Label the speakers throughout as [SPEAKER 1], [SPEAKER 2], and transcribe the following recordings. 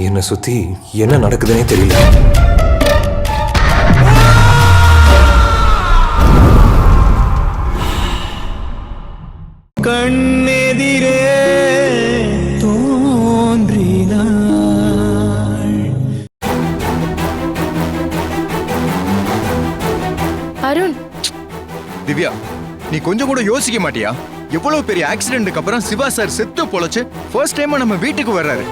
[SPEAKER 1] என்னை சுத்தி என்ன நடக்குதுன்னே தெரியல.
[SPEAKER 2] கண்ணெதிரே தோன்றினாள்.
[SPEAKER 3] அருண்.
[SPEAKER 4] திவ்யா நீ கொஞ்சம் கூட யோசிக்க மாட்டியா? எவ்வளவு பெரிய ஆக்சிடென்ட்க்கு அப்புறம் சிவா சார் செத்து பொழைச்சு ஃபர்ஸ்ட் டைமா நம்ம வீட்டுக்கு வர்றாரு.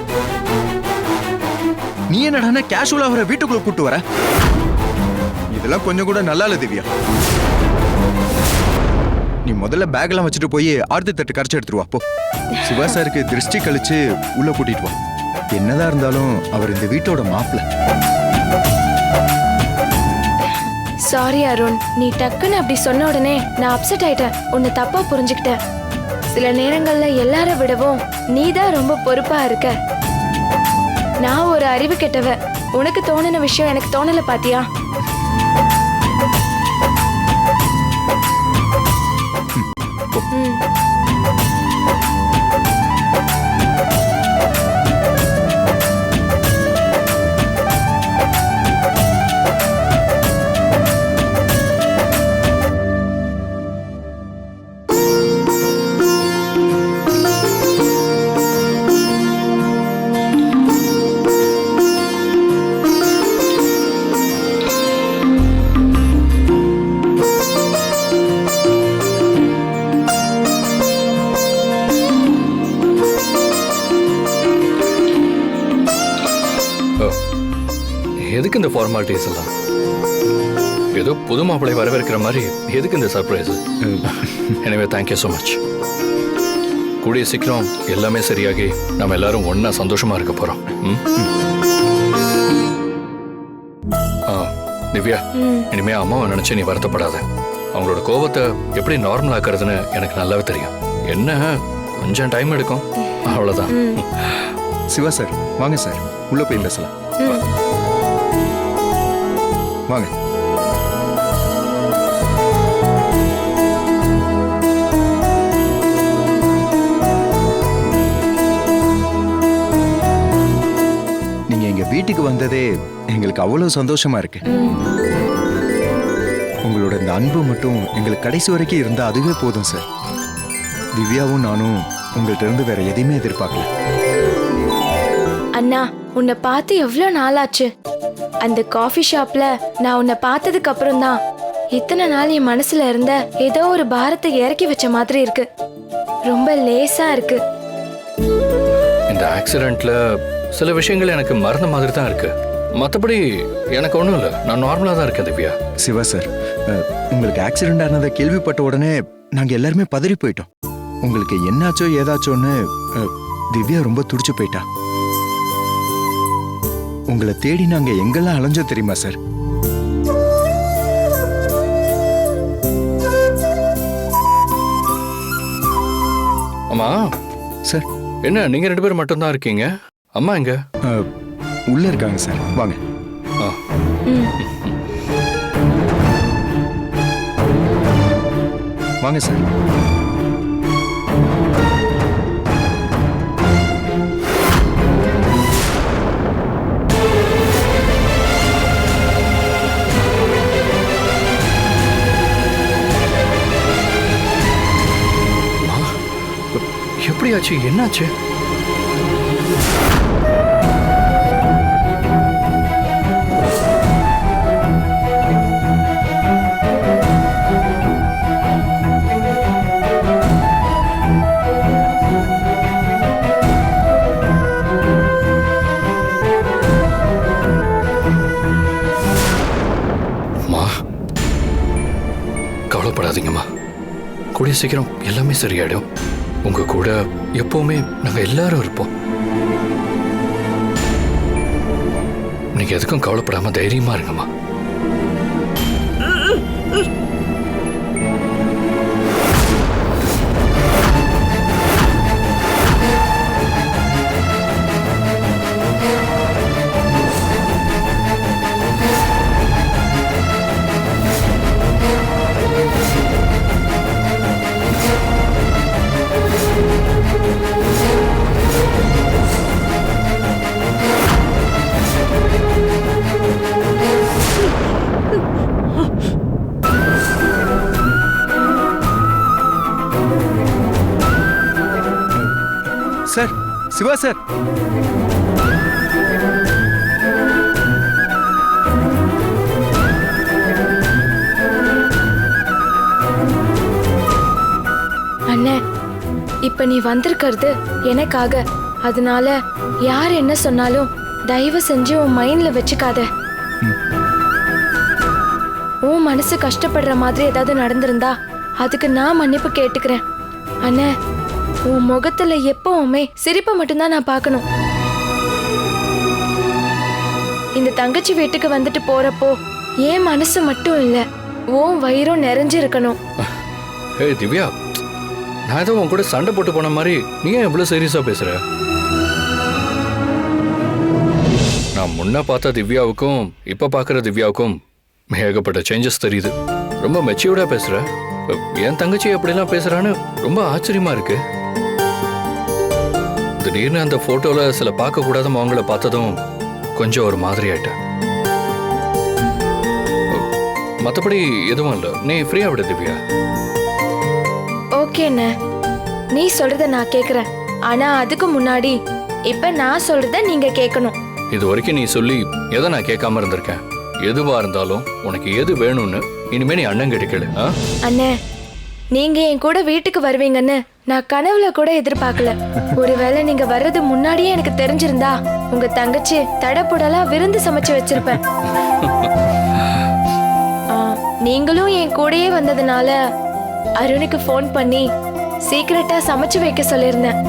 [SPEAKER 4] நீ என்னடா கேஷுவலா அவரை வீட்டுக்குள்ள கூட்டு வர? இதெல்லாம் கொஞ்சம் கூட நல்லா இல்ல திவ்யா. நீ முதல்ல பேக்லாம் வச்சுட்டு போய் ஆர்த்தி தட்டு கரைச்சு எடுத்துருவா அப்போ போ. சிவா சாருக்கு திருஷ்டி கழிச்சு உள்ள கூட்டிட்டு வா. என்னதான் இருந்தாலும் அவர் இந்த வீட்டோட மாப்பிள்ள
[SPEAKER 3] சாரி அருண். நீ டக்குன்னு அப்படி சொன்ன உடனே நான் அப்செட் ஆயிட்டேன். உன்னை தப்பா புரிஞ்சுக்கிட்டேன். சில நேரங்கள்ல எல்லார விடவும் நீ தான் ரொம்ப பொறுப்பா இருக்க. நான் ஒரு அறிவு கெட்டவ. உனக்கு தோணுன விஷயம் எனக்கு தோணல பாத்தியா?
[SPEAKER 5] ஃபார்மாலிட்டிஸ் எல்லாம் ஏதோ புது மாப்பிளை வரவேற்கிற மாதிரி எதுக்கு இந்த சர்ப்ரைஸ் எனவே தேங்க்யூ ஸோ மச் கூடிய சீக்கிரம் எல்லாமே சரியாகி நம்ம எல்லாரும் ஒண்ணா சந்தோஷமா இருக்க போறோம். திவ்யா
[SPEAKER 3] ம்.
[SPEAKER 5] இனிமே அம்மாவை நினைச்சு நீ வருத்தப்படாத. அவங்களோட கோபத்தை எப்படி நார்மல் ஆக்குறதுன்னு எனக்கு நல்லாவே தெரியும். என்ன? கொஞ்சம் டைம் எடுக்கும். அவ்வளவுதான்.
[SPEAKER 4] சிவா சார் வாங்க சார். உள்ள போய் பேசலாம். வாங்க. நீங்க எங்க வீட்டுக்கு வந்ததே எங்களுக்கு அவ்வளவு சந்தோஷமா இருக்கு. உங்களோட இந்த அன்பு மட்டும் எங்களுக்கு கடைசி வரைக்கும் இருந்தா அதுவே போதும் சார். திவ்யாவும் நானும் உங்கள்ட்ட இருந்து வேற எதையுமே எதிர்பார்க்கல.
[SPEAKER 3] அண்ணா உன்னை பார்த்து எவ்வளோ நாளாச்சு? அந்த காஃபி ஷாப்ல நான் உன்னை பார்த்ததுக்கு அப்புறம் தான் இத்தனை நாள் என் மனசுல இருந்த ஏதோ ஒரு பாரத்தை இறக்கி வச்ச மாதிரி இருக்கு. ரொம்ப லேசா இருக்கு.
[SPEAKER 5] இந்த ஆக்சிடென்ட்ல சில விஷயங்கள் எனக்கு மறந்த மாதிரி தான் இருக்கு. மற்றபடி எனக்கு ஒன்றும் இல்லை. நான் நார்மலாக தான் இருக்கேன் திவ்யா.
[SPEAKER 4] சிவா சார் உங்களுக்கு ஆக்சிடென்ட் ஆனதை கேள்விப்பட்ட உடனே நாங்க எல்லாருமே பதறி போயிட்டோம். உங்களுக்கு என்னாச்சோ ஏதாச்சோன்னு திவ்யா ரொம்ப துடிச்சு போயிட்டா. உங்களை தேடி நாங்க எங்கெல்லாம் அலைஞ்சோம் தெரியுமா சார்?
[SPEAKER 5] அம்மா.
[SPEAKER 4] சார்.
[SPEAKER 5] என்ன நீங்க ரெண்டு பேரும் மட்டும்தான் இருக்கீங்க? அம்மா எங்க?
[SPEAKER 4] உள்ள இருக்காங்க சார். வாங்க.
[SPEAKER 5] ஆ.
[SPEAKER 4] வாங்க சார்.
[SPEAKER 5] எப்படியாச்சு என்னாச்சு? கவலைப்படாதீங்கம்மா. கூடிய சீக்கிரம் எல்லாமே சரியாயிடும். உங்க கூட எப்பவுமே நாங்க எல்லாரும் இருப்போம். நீங்க எதுக்கும் கவலைப்படாம தைரியமா இருங்கம்மா.
[SPEAKER 4] சிவா சார்.
[SPEAKER 3] அண்ணே இப்ப நீ வந்திருக்கிறது எனக்காக. அதனால யார் என்ன சொன்னாலும் தயவு செஞ்சு உன் மைண்ட்ல வச்சுக்காத. உன் மனசு கஷ்டப்படுற மாதிரி ஏதாவது நடந்திருந்தா அதுக்கு நான் மன்னிப்பு கேட்டுக்கிறேன். அண்ணே உன் முகத்துல எப்பவுமே சிரிப்பை மட்டும்தான் நான் பார்க்கணும். இந்த தங்கச்சி வீட்டுக்கு வந்துட்டு போறப்போ என் மனசு மட்டும் இல்ல உன் வயிறும் நிறைஞ்சு இருக்கணும்
[SPEAKER 5] ஏய் திவ்யா நான் ஏதோ உன் கூட சண்டை போட்டு போன மாதிரி நீ ஏன் இவ்வளோ சீரியஸாக பேசுற? நான் முன்ன பார்த்த திவ்யாவுக்கும் இப்போ பார்க்குற திவ்யாவுக்கும் ஏகப்பட்ட சேஞ்சஸ் தெரியுது. ரொம்ப மெச்சூர்டாக பேசுகிற என் தங்கச்சி எப்படிலாம் பேசுகிறான்னு ரொம்ப ஆச்சரியமாக இருக்குது திடீர்னு அந்த ஃபோட்டோவில் சில பார்க்கக்கூடாத முகங்களை பார்த்ததும் கொஞ்சம் ஒரு மாதிரி ஆயிட்டேன். மற்றபடி எதுவும் இல்லை. நீ ஃப்ரீயாக விட திவ்யா.
[SPEAKER 3] ஓகே அண்ணே. நீ சொல்றத நான் கேக்குறேன். ஆனா அதுக்கு முன்னாடி இப்ப நான் சொல்றத நீங்க கேட்கணும்
[SPEAKER 5] இது வரைக்கும் நீ சொல்லி எதை நான் கேட்காம இருந்திருக்கேன்? எதுவா இருந்தாலும் உனக்கு எது வேணும்னு இனிமே நீ அண்ணன் கிட்ட கேளு?
[SPEAKER 3] அண்ணே நீங்க என் கூட வீட்டுக்கு வருவீங்கன்னு நான் கனவுல கூட எதிர்பார்க்கல. ஒருவேளை நீங்க வர்றது முன்னாடியே எனக்கு தெரிஞ்சிருந்தா உங்க தங்கச்சி தடப்புடலா விருந்து சமைச்சு வச்சிருப்பேன். ஆ, நீங்களும் என் கூடயே வந்ததுனால அருணுக்கு ஃபோன் பண்ணி சீக்கிரட்டா சமைச்சு வைக்க சொல்லியிருந்தேன்.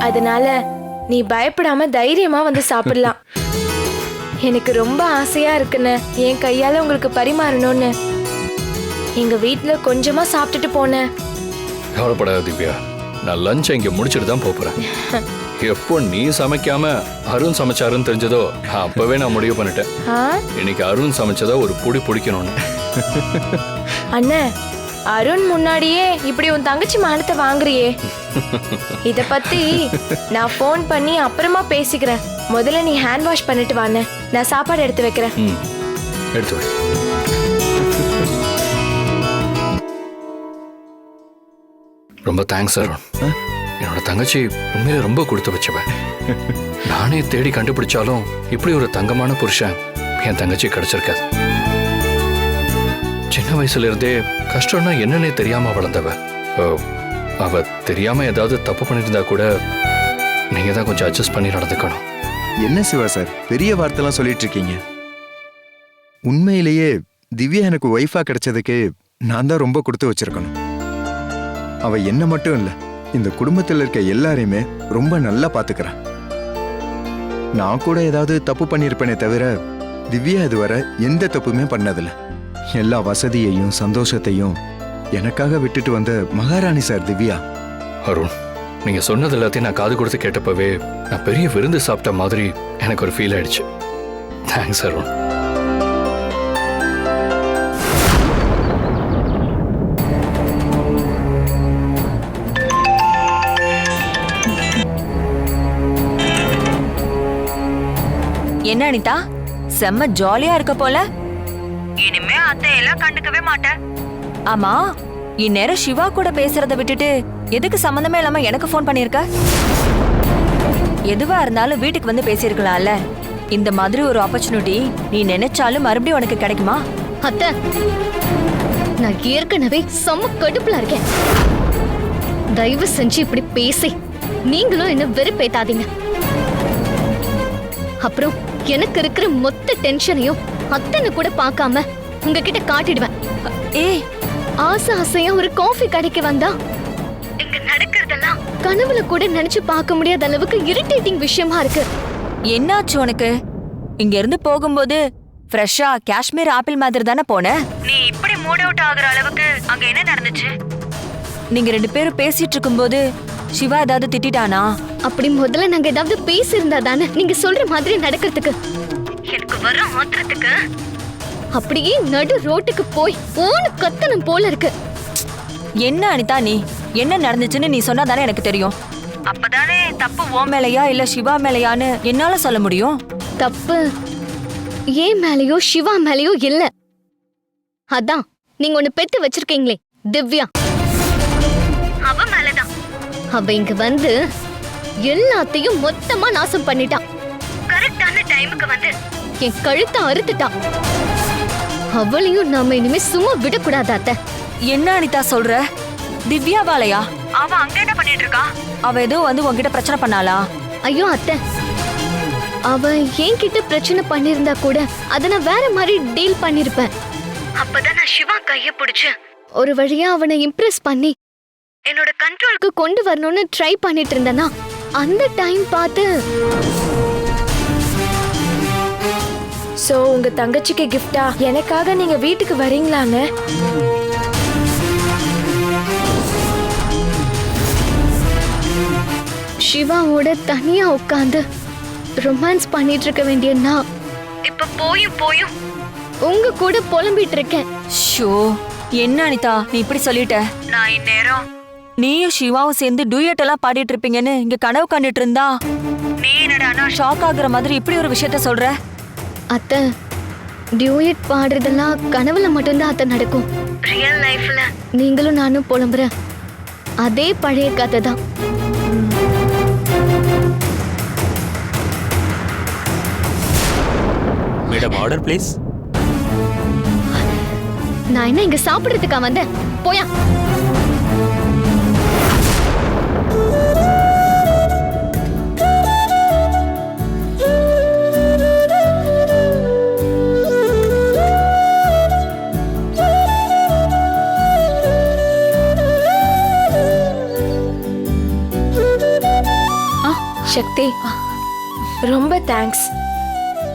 [SPEAKER 3] அதனால நீ பயப்படாம தைரியமா வந்து சாப்பிடலாம். எனக்கு ரொம்ப ஆசையா இருக்குன்னு என் கையால உங்களுக்கு பரிமாறணும்னு எங்க வீட்ல கொஞ்சமா சாப்பிட்டுட்டு போனேன்.
[SPEAKER 5] கவலைப்படாத திவ்யா நான் லஞ்ச் இங்க முடிச்சிட்டு தான் போறேன். எப்போ நீ சமைக்காம அருண் சமைச்சாருன்னு தெரிஞ்சதோ அப்பவே நான் முடிவு பண்ணிட்டேன். இன்னைக்கு அருண் சமைச்சதை ஒரு புடி பிடிக்கணும்னு.
[SPEAKER 3] அண்ணே அருண் முன்னாடியே இப்படி உன் தங்கச்சி மானத்தை வாங்குறியே. இத பத்தி நான் ஃபோன் பண்ணி அப்புறமா பேசிக்கிறேன். முதல்ல நீ ஹேண்ட் வாஷ் பண்ணிட்டு வாண்ணே. நான் சாப்பாடு எடுத்து வைக்கிறேன்.
[SPEAKER 5] எடுத்து வை. ரொம்ப தேங்க்ஸ் அருண். என்னோட தங்கச்சி உண்மையில ரொம்ப கொடுத்து வச்சவ. நானே தேடி கண்டுபிடிச்சாலும் இப்படி ஒரு தங்கமான புருஷன் என் தங்கச்சி கிடைச்சிருக்காது. சின்ன வயசுல இருந்தே கஷ்டம்னா என்னன்னே தெரியாம வளர்ந்தவ. ஓ, அவ தெரியாம ஏதாவது தப்பு பண்ணிருந்தா கூட நீங்க தான் கொஞ்சம் அட்ஜஸ்ட் பண்ணி நடந்துக்கணும்.
[SPEAKER 4] என்ன சிவா சார் பெரிய வார்த்தைலாம் சொல்லிட்டு இருக்கீங்க உண்மையிலேயே திவ்யா எனக்கு ஒய்ஃபா கிடைச்சதுக்கு நான் தான் ரொம்ப கொடுத்து வச்சிருக்கணும். அவ என்ன மட்டும் இல்ல இந்த குடும்பத்தில் இருக்க எல்லாரையுமே ரொம்ப நல்லா பாத்துக்கிறா. நான் கூட ஏதாவது தப்பு பண்ணியிருப்பேனே தவிர திவ்யா இதுவரை எந்த தப்புமே பண்ணதில்ல. எல்லா வசதியையும் சந்தோஷத்தையும் எனக்காக விட்டுட்டு வந்த மகாராணி சார் திவ்யா.
[SPEAKER 5] அருண் நீங்க சொன்னது எல்லாத்தையும் நான் காது கொடுத்து கேட்டப்பவே நான் பெரிய விருந்து சாப்பிட்ட மாதிரி எனக்கு ஒரு ஃபீல் ஆயிடுச்சு. தேங்க்ஸ் அருண்.
[SPEAKER 6] என்ன அனிதா? செம்ம ஜாலியா இருக்க போல. இனிமே அத்தையெல்லாம் கண்டுக்கவே மாட்டேன் ஆமா இந்நேரம் சிவா கூட பேசுறத விட்டுட்டு எதுக்கு சம்மந்தமே இல்லாம எனக்கு ஃபோன் பண்ணிருக்க? எதுவா இருந்தாலும் வீட்டுக்கு வந்து பேசியிருக்கலாம்ல. இந்த மாதிரி ஒரு ஆப்பர்ச்சுனிட்டி நீ நினைச்சாலும் மறுபடியும் உனக்கு கிடைக்குமா?
[SPEAKER 7] அத்தை நான் ஏற்கனவே செம்ம கடுப்புல இருக்கேன். தயவு செஞ்சு இப்படி பேசி நீங்களும் என்ன வெறுப்பேத்தாதீங்க. அப்புறம் எனக்கு இருக்கிற மொத்த டென்ஷனையும் அத்தனை கூட பார்க்காம உங்ககிட்ட காட்டிடுவேன்.
[SPEAKER 6] ஏய்
[SPEAKER 7] ஆசை ஆசையா ஒரு காஃபி கடைக்கு வந்தா? இங்க நடக்கிறதெல்லாம் கனவுல கூட நினைச்சு பார்க்க முடியாத அளவுக்கு இரிட்டேட்டிங் விஷயமா இருக்கு.
[SPEAKER 6] என்னாச்சு உனக்கு? இங்க இருந்து போகும்போது ஃப்ரெஷ்ஷா காஷ்மீர் ஆப்பிள் மாதிரி தானே போன? நீ இப்படி மூட் அவுட் ஆகுற அளவுக்கு அங்க என்ன நடந்துச்சு? நீங்க ரெண்டு பேரும் பேசிட்டு இருக்கும்போது சிவா ஏதாவது திட்டிட்டானா?
[SPEAKER 7] அப்படி முதல்ல நாங்க ஏதாவது பேசியிருந்தா தானே? நீங்க சொல்ற மாதிரி நடக்கிறதுக்கு. எனக்கு வர ஆத்திரத்துக்கு அப்படியே நடு ரோட்டுக்கு போய் ஓனு கத்தனம் போல இருக்கு.
[SPEAKER 6] என்ன அனிதா நீ? என்ன நடந்துச்சுன்னு நீ சொன்னா தானே எனக்கு தெரியும். அப்பதானே தப்பு ஓ மேலையா இல்ல சிவா மேலையான்னு என்னால சொல்ல முடியும்?
[SPEAKER 7] தப்பு ஏன் மேலயோ சிவா மேலயோ இல்ல. அதான் நீங்க ஒண்ணு பெத்து வச்சிருக்கீங்களே திவ்யா. அவ இங்க வந்து எல்லாத்தையும் மொத்தமா நாசம் பண்ணிட்டான். கரெக்டான டைமுக்கு வந்து என் கழுத்தை அறுத்துட்டான். அவளையும் நாம இனிமே சும்மா விடக்கூடாது அத்தை.
[SPEAKER 6] என்ன அனிதா சொல்ற? திவ்யா வாலையா அவ அங்க என்ன பண்ணிட்டு இருக்கா? அவ ஏதோ வந்து உன்கிட்ட பிரச்சனை பண்ணாளா?
[SPEAKER 7] ஐயோ அத்தை. அவ என்கிட்ட பிரச்சனை பண்ணிருந்தா கூட அத நான் வேற மாதிரி டீல் பண்ணிருப்பேன். அப்பதான் நான் சிவா கைய பிடிச்சு ஒரு வழியா அவனை இம்ப்ரெஸ் பண்ணி என்னோட கண்ட்ரோலுக்கு கொண்டு வரணும்னு ட்ரை பண்ணிட்டு இருந்தேனா அந்த டைம் பார்த்து
[SPEAKER 3] சோ உங்க தங்கச்சிக்கு கிஃப்டா எனக்காக நீங்க வீட்டுக்கு வரீங்களாங்க
[SPEAKER 7] சிவாவோட தனியா உட்காந்து ரொமான்ஸ் பண்ணிட்டு இருக்க வேண்டிய நான் இப்ப போயும் போயும் உங்க கூட புலம்பிட்டு இருக்கேன்.
[SPEAKER 6] ஷோ என்ன அனிதா? நீ இப்படி சொல்லிட்ட? நான் இந்நேரம் நீயும் சிவாவும் சேர்ந்து டூயட் எல்லாம் பாடிட்டு இருப்பீங்கன்னு இங்க கனவு கண்டுட்டு இருந்தா. நீ என்னடா ஷாக் ஆகுற மாதிரி இப்படி ஒரு விஷயத்த சொல்ற?
[SPEAKER 7] அத்தை டியூயட் பாடுறதெல்லாம் கனவுல மட்டும்தான் அத்தை நடக்கும். ரியல் லைஃப்ல நீங்களும் நானும் புலம்புற அதே பழைய கதை தான்.
[SPEAKER 2] மேடம் ஆர்டர் ப்ளீஸ்
[SPEAKER 7] நான் என்ன இங்க சாப்பிடுறதுக்கா வந்தேன்? போயா.
[SPEAKER 3] சக்தி. ரொம்ப தேங்க்ஸ்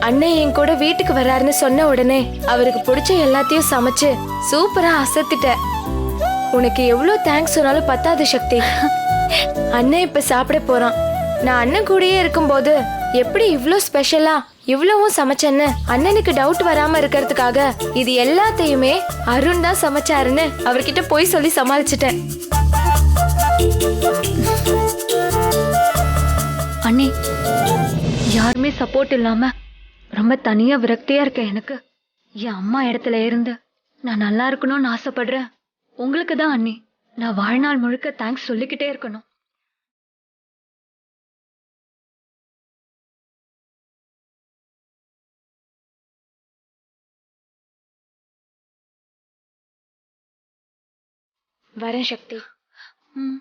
[SPEAKER 3] அண்ணன் என் கூட வீட்டுக்கு வராருன்னு சொன்ன உடனே அவருக்கு பிடிச்ச எல்லாத்தையும் சமைச்சு சூப்பரா அசத்திட்ட. உனக்கு எவ்வளோ தேங்க்ஸ் சொன்னாலும் பத்தாது சக்தி. அண்ணன் இப்ப சாப்பிட போறான். நான் அண்ணன் கூடயே இருக்கும்போது எப்படி இவ்வளோ ஸ்பெஷலா இவ்வளவும் சமைச்சேன்னு அண்ணனுக்கு டவுட் வராம இருக்கிறதுக்காக இது எல்லாத்தையுமே அருண் தான் சமைச்சாருன்னு அவர்கிட்ட போய் சொல்லி சமாளிச்சிட்டேன்.
[SPEAKER 8] அண்ணி யாருமே சப்போர்ட் இல்லாம ரொம்ப தனியா விரக்தியா இருக்கேன் எனக்கு. என் அம்மா இடத்துல இருந்து நான் நல்லா இருக்கணும்னு ஆசைப்படுறேன். உங்களுக்கு தான் அண்ணி. நான் வாழ்நாள் முழுக்க தேங்க்ஸ் சொல்லிக்கிட்டே இருக்கணும்.
[SPEAKER 3] வரேன் சக்தி.
[SPEAKER 8] ம்.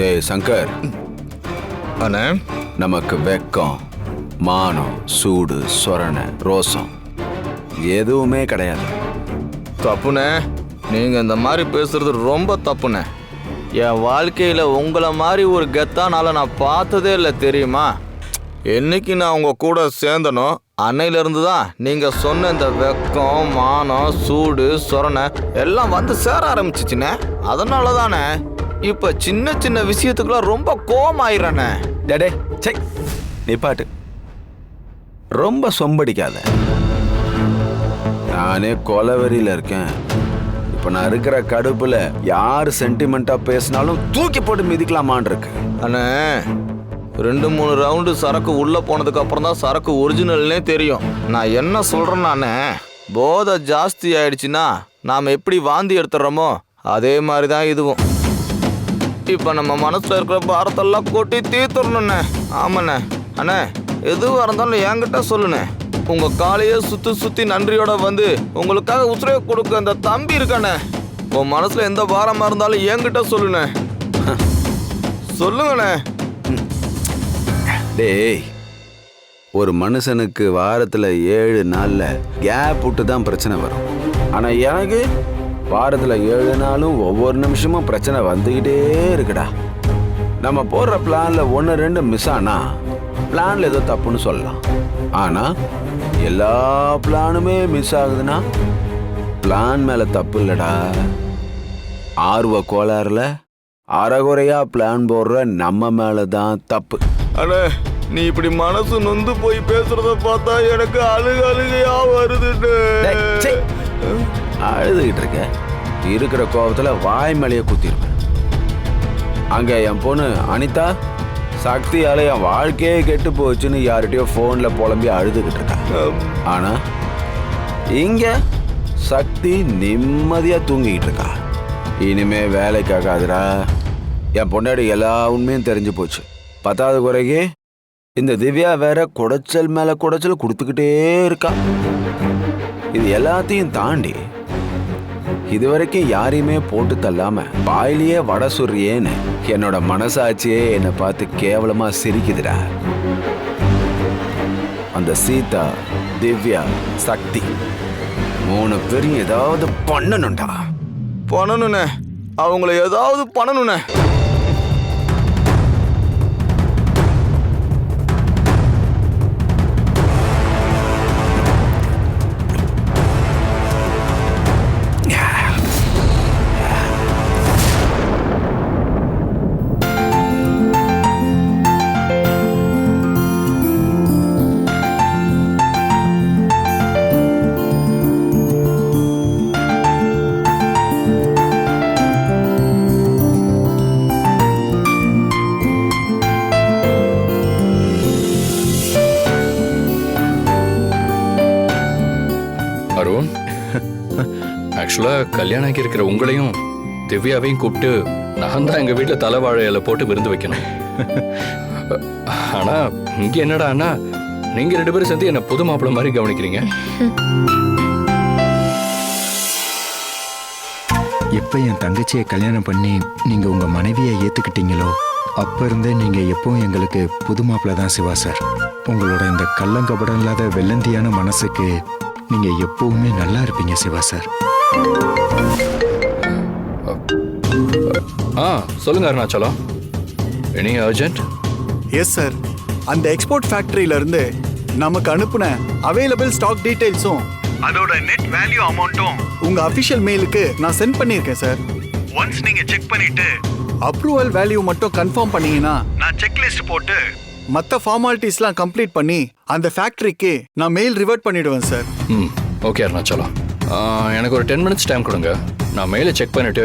[SPEAKER 9] டேய் சங்கர்.
[SPEAKER 5] அண்ணே.
[SPEAKER 9] நமக்கு வெக்கம் மானம் சூடு சொரணை ரோசம் எதுவுமே கிடையாது.
[SPEAKER 10] தப்புண்ணே. நீங்க இந்த மாதிரி பேசுறது ரொம்ப தப்புண்ணே. என் வாழ்க்கையில உங்களை மாதிரி ஒரு கெத்தானால நான் பார்த்ததே இல்லை தெரியுமா? என்னைக்கு நான் உங்க கூட சேர்ந்தனோ அன்னையில இருந்து தான் நீங்க சொன்ன இந்த வெக்கம் மானம் சூடு சொரணை எல்லாம் வந்து சேர ஆரம்பிச்சிச்சுண்ணே. அதனால தானே இப்ப சின்ன சின்ன விஷயத்துக்குலாம் ரொம்ப கோமாயிரண்ணே
[SPEAKER 9] டேடே சை நிப்பாட்டு ரொம்ப சொம்படிக்காத. நானே கொலவெறியில இருக்கேன். இப்ப நான் இருக்கிற கடுப்புல யார் சென்டிமெண்டா பேசினாலும் தூக்கி போட்டு மிதிக்கலாமான் இருக்கு
[SPEAKER 10] அண்ணே ரெண்டு மூணு ரவுண்டு சரக்கு உள்ள போனதுக்கு அப்புறம் தான் சரக்கு ஒரிஜினல்னே தெரியும். நான் என்ன சொல்றேன்னாண்ணே போதை ஜாஸ்தி ஆயிடுச்சுன்னா நாம் எப்படி வாந்தி எடுத்துடுறோமோ அதே மாதிரி தான் இதுவும். இப்போ நம்ம மனசில் இருக்கிற பாரத்தெல்லாம் கொட்டி தீர்த்துடணுண்ணே ஆமாண்ணே. அண்ணே எதுவாக இருந்தாலும் என்கிட்ட சொல்லுண்ணே. உங்கள் காலையே சுற்றி சுற்றி நன்றியோட வந்து உங்களுக்காக உசுரே கொடுக்க அந்த தம்பி இருக்கானே. உன் மனசில் எந்த பாரமாக இருந்தாலும் என்கிட்ட சொல்லுண்ணே. சொல்லுங்கண்ணே.
[SPEAKER 9] டேய் ஒரு மனுஷனுக்கு வாரத்தில் ஏழு நாளில் கேப் விட்டு தான் பிரச்சனை வரும். ஆனால் எனக்கு வாரத்துல ஏழு நாளும் ஒவ்வொரு நிமிஷமும் பிரச்சனை வந்துகிட்டே இருக்குடா. நம்ம போடுற பிளான்ல ஒன்று ரெண்டு மிஸ் ஆனா பிளான்ல ஏதோ தப்புன்னு சொல்லலாம். ஆனா எல்லா பிளானுமே மிஸ் ஆகுதுன்னா பிளான் மேல தப்பு இல்லடா. ஆர்வ கோளாறுல அறகுறையா பிளான் போடுற நம்ம மேல தான் தப்பு.
[SPEAKER 10] அண்ணே நீ இப்படி மனசு நொந்து போய் பேசுறத பார்த்தா எனக்கு அழுக அழுகையா வருதுன்னு.
[SPEAKER 9] அழுதுகிட்டு இருக்கேன். இருக்கிற கோபத்தில் வாய் மேலேயே குத்திருப்பேன். அங்கே என் பொண்ணு அனிதா சக்தியால் என் வாழ்க்கையே கெட்டு போச்சுன்னு யார்கிட்டயோ ஃபோனில் புலம்பி அழுதுகிட்டு இருக்கேன் ஆனால் இங்கே சக்தி நிம்மதியாக தூங்கிக்கிட்டு இருக்கா. இனிமே வேலைக்காகாதுடா என் பொண்டாடி எல்லா உண்மையும் தெரிஞ்சு போச்சு. பத்தாவது குறைக்கு இந்த திவ்யா வேற குடைச்சல் மேலே குடைச்சல் கொடுத்துக்கிட்டே இருக்கா. இது எல்லாத்தையும் தாண்டி இதுவரைக்கும் யாரையுமே போட்டு தள்ளாம வாயிலேயே வடை சுடுறியேன்னு என்னோட மனசாட்சியே என்னை பார்த்து கேவலமா சிரிக்குதுடா. அந்த சீதா திவ்யா சக்தி மூணு பேரும் ஏதாவது பண்ணணும்டா.
[SPEAKER 10] பண்ணணுண்ணே அவங்கள ஏதாவது பண்ணணுண்ணே
[SPEAKER 5] ஆக்சுவலாக கல்யாணம் ஆகி இருக்கிற உங்களையும் திவ்யாவையும் கூப்பிட்டு நான் தான் எங்கள் வீட்டில் தலைவாழையில் போட்டு விருந்து வைக்கணும். ஆனால் இங்கே என்னடானா நீங்கள் ரெண்டு பேரும் சேர்ந்து என்னை புது மாப்பிள்ள மாதிரி கவனிக்கிறீங்க?
[SPEAKER 4] எப்போ என் தங்கச்சியை கல்யாணம் பண்ணி நீங்கள் உங்கள் மனைவியை ஏற்றுக்கிட்டீங்களோ அப்போ இருந்தே நீங்கள் எப்பவும் எங்களுக்கு புது மாப்பிள்ள தான் சிவா சார். உங்களோட இந்த கள்ளங்கபடம் இல்லாத வெள்ளந்தியான மனசுக்கு நீங்கள் எப்பவுமே நல்லா இருப்பீங்க சிவா சார்.
[SPEAKER 5] ஆ சொல்லுங்க Arunachalam. Any urgent
[SPEAKER 11] yes sir அந்த எக்ஸ்போர்ட் ஃபேக்டரியில இருந்து நமக்கு அனுப்புன அவைலபிள் ஸ்டாக் டீடைல்ஸும் அதோட நெட் வேல்யூ அமௌண்ட்டும் உங்க அபிஷியல் மெயிலுக்கு நான் சென்ட் பண்ணியிருக்கேன் சார் ஒன்ஸ் நீங்க செக் பண்ணிட்டு அப்ரூவல் வேல்யூ மட்டும் கன்ஃபார்ம் பண்ணீங்கன்னா நான் செக் லிஸ்ட் போட்டு மற்ற ஃபார்மாலிட்டிஸ்லாம் கம்ப்ளீட் பண்ணி அந்த ஃபேக்டரிக்கு நான் மெயில் ரிவர்ட் பண்ணிடுவேன் சார்
[SPEAKER 5] ம் ஓகே அருணாச்சலம். எனக்கு ஒரு டென் மினிட்ஸ் டைம் கொடுங்க. நான் மெயிலை செக் பண்ணிவிட்டு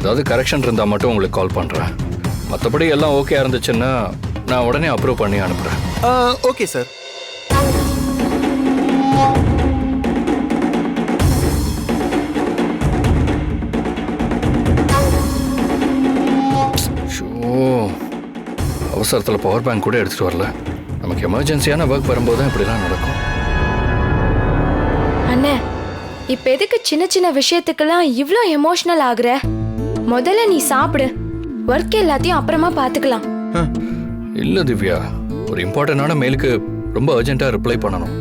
[SPEAKER 5] ஏதாவது கரெக்ஷன் இருந்தால் மட்டும் உங்களுக்கு கால் பண்ணுறேன் மற்றபடி எல்லாம் ஓகே இருந்துச்சுன்னா நான் உடனே அப்ரூவ் பண்ணி அனுப்புகிறேன்
[SPEAKER 11] ஓகே சார்
[SPEAKER 5] ஷோ அவசரத்தில் பவர் பேங்க் கூட எடுத்துகிட்டு வரல. நமக்கு எமர்ஜென்சியான ஒர்க் வரும்போது தான் இப்படிலாம் நடக்கும்.
[SPEAKER 3] இப்ப எதுக்கு சின்ன சின்ன விஷயத்துக்கெல்லாம் இவ்ளோ எமோஷனல் ஆகுற? முதல்ல நீ சாப்பிடு. ஒர்க் எல்லாத்தையும் அப்புறமா பாத்துக்கலாம்.
[SPEAKER 5] இல்லை திவ்யா. ஒரு இம்பார்ட்டண்டான மெயிலுக்கு ரொம்ப அர்ஜென்ட்டாக ரிப்ளை பண்ணணும்.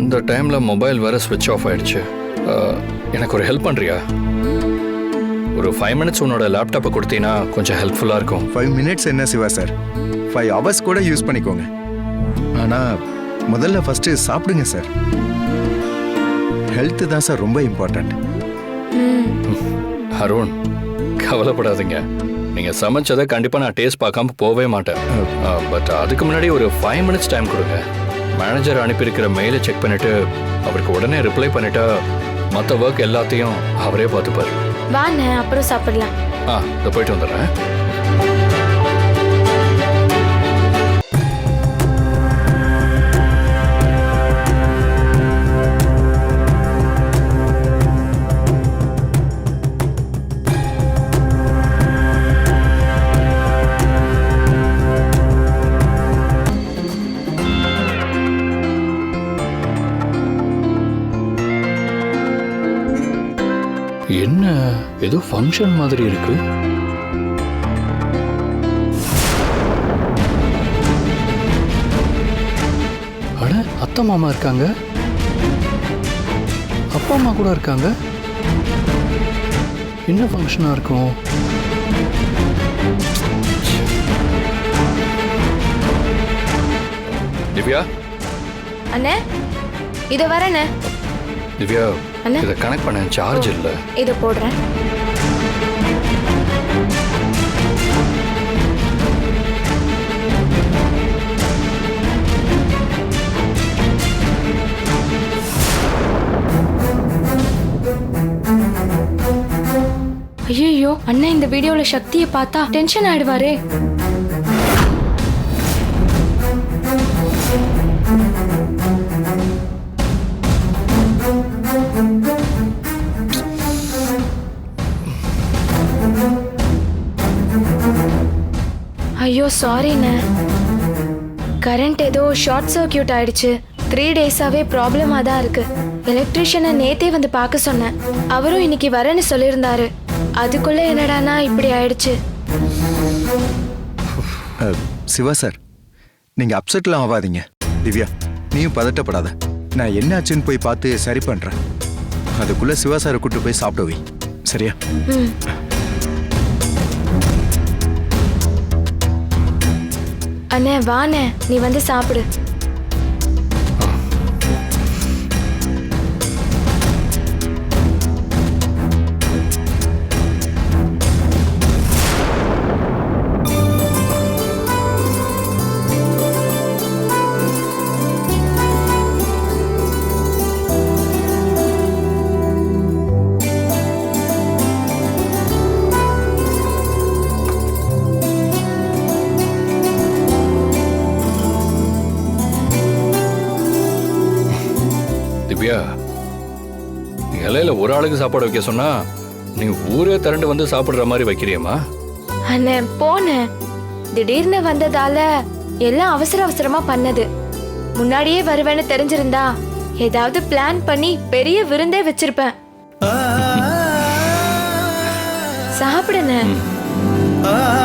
[SPEAKER 5] இந்த டைமில் மொபைல் வேறு ஸ்விட்ச் ஆஃப் ஆயிடுச்சு. எனக்கு ஒரு ஹெல்ப் பண்ணுறியா ஒரு ஃபைவ் மினிட்ஸ் உன்னோட லேப்டாப்பை கொடுத்தீங்கன்னா கொஞ்சம் ஹெல்ப்ஃபுல்லாக இருக்கும்.
[SPEAKER 4] ஃபைவ் மினிட்ஸ் என்ன சிவா சார் ஃபைவ் ஹவர்ஸ் கூட யூஸ் பண்ணிக்கோங்க. ஆனா முதல்ல ஃபர்ஸ்ட் சாப்பிடுங்க சார் ஹெல்த் தான் சார் ரொம்ப இம்பார்ட்டன்ட்
[SPEAKER 5] அருண் கவலைப்படாதீங்க. நீங்கள் சமைச்சதை கண்டிப்பாக நான் டேஸ்ட் பார்க்காம போகவே மாட்டேன். பட் அதுக்கு முன்னாடி ஒரு ஃபைவ் மினிட்ஸ் டைம் கொடுங்க. மேனேஜர் அனுப்பியிருக்கிற மெயிலை செக் பண்ணிவிட்டு அவருக்கு உடனே ரிப்ளை பண்ணிட்டா மற்ற ஒர்க் எல்லாத்தையும் அவரே பார்த்துப்பார்.
[SPEAKER 3] வா அண்ணே அப்புறம் சாப்பிடலாம்.
[SPEAKER 5] ஆ இதை போயிட்டு வந்துடுறேன். ஃபங்க்ஷன் மாதிரி இருக்கு. அட அத்தை மாமா இருக்காங்க. அப்பா அம்மா கூட இருக்காங்க. என்ன ஃபங்க்ஷனா இருக்கும்? திவ்யா?
[SPEAKER 3] அண்ணே இது வரண்ணே.
[SPEAKER 5] திவ்யா
[SPEAKER 3] அண்ணா.
[SPEAKER 5] இதை கனெக்ட் பண்ண சார்ஜ் இல்லை.
[SPEAKER 3] இது போடுறேன். ஐயோ அண்ணன் இந்த வீடியோல சக்தியை பார்த்தா டென்ஷன் ஆயிடுவாரே. ஐயோ சாரிண்ண கரண்ட் ஏதோ ஷார்ட் சர்க்கியூட் ஆயிடுச்சு. த்ரீ டேஸாவே ப்ராப்ளமாக தான் இருக்கு. எலக்ட்ரிஷியனை நேத்தே வந்து பார்க்க சொன்னேன். அவரும் இன்னைக்கு வரேன்னு சொல்லியிருந்தாரு. அதுக்குள்ள என்னடானா இப்படி ஆயிடுச்சு?
[SPEAKER 4] சிவா சார் நீங்க அப்செட்லாம் ஆகாதீங்க திவ்யா நீயும் பதட்டப்படாத. நான் என்ன ஆச்சுன்னு போய் பார்த்து சரி பண்றேன். அதுக்குள்ள சிவா சாரை கூட்டு போய் வை. சரியா?
[SPEAKER 3] அண்ணே வாண்ணே நீ வந்து சாப்பிடு.
[SPEAKER 5] ஆளுக்கு சாப்பாடு வைக்க சொன்னா நீ ஊரே திரண்டு வந்து சாப்பிடுற மாதிரி வைக்கிறியம்மா?
[SPEAKER 3] அண்ணே போனேன் திடீர்னு வந்ததால எல்லாம் அவசர அவசரமா பண்ணது. முன்னாடியே வருவேன்னு தெரிஞ்சிருந்தா ஏதாவது பிளான் பண்ணி பெரிய விருந்தே வச்சிருப்பேன். சாப்பிடுண்ணே.
[SPEAKER 2] ஆ.